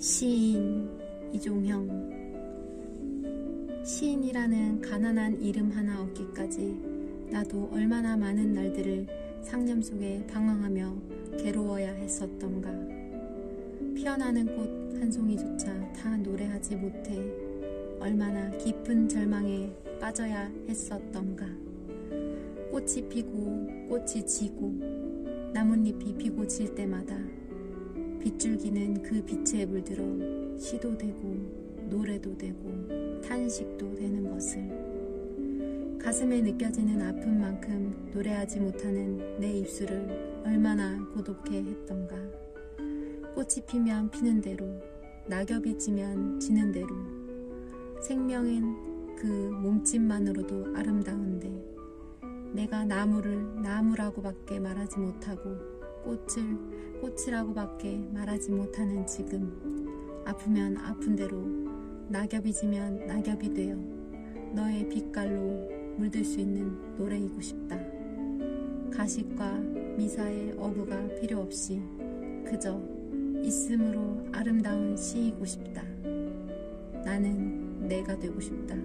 시인 이종형. 시인이라는 가난한 이름 하나 얻기까지 나도 얼마나 많은 날들을 상념 속에 방황하며 괴로워야 했었던가. 피어나는 꽃 한 송이조차 다 노래하지 못해 얼마나 깊은 절망에 빠져야 했었던가. 꽃이 피고 꽃이 지고 나뭇잎이 피고 질 때마다 빗줄기는 그 빛에 물들어 시도 되고 노래도 되고 탄식도 되는 것을. 가슴에 느껴지는 아픔만큼 노래하지 못하는 내 입술을 얼마나 고독해 했던가. 꽃이 피면 피는 대로 낙엽이 지면 지는 대로. 생명은 그 몸짓만으로도 아름다운데 내가 나무를 나무라고밖에 말하지 못하고 꽃을 꽃이라고밖에 말하지 못하는 지금 아프면 아픈 대로 낙엽이 지면 낙엽이 되어 너의 빛깔로 물들 수 있는 노래이고 싶다. 가식과 미사의 어부가 필요 없이 그저 있음으로 아름다운 시이고 싶다. 나는 내가 되고 싶다.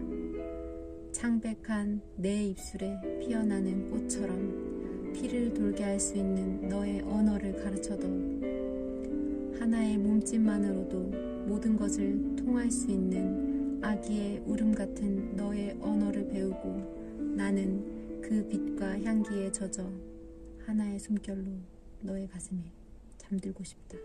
창백한 내 입술에 피어나는 꽃처럼 피를 돌게 할 수 있는 너의 언어를 가르쳐도 하나의 몸짓만으로도 모든 것을 통할 수 있는 아기의 울음 같은 너의 언어를 배우고 나는 그 빛과 향기에 젖어 하나의 숨결로 너의 가슴에 잠들고 싶다.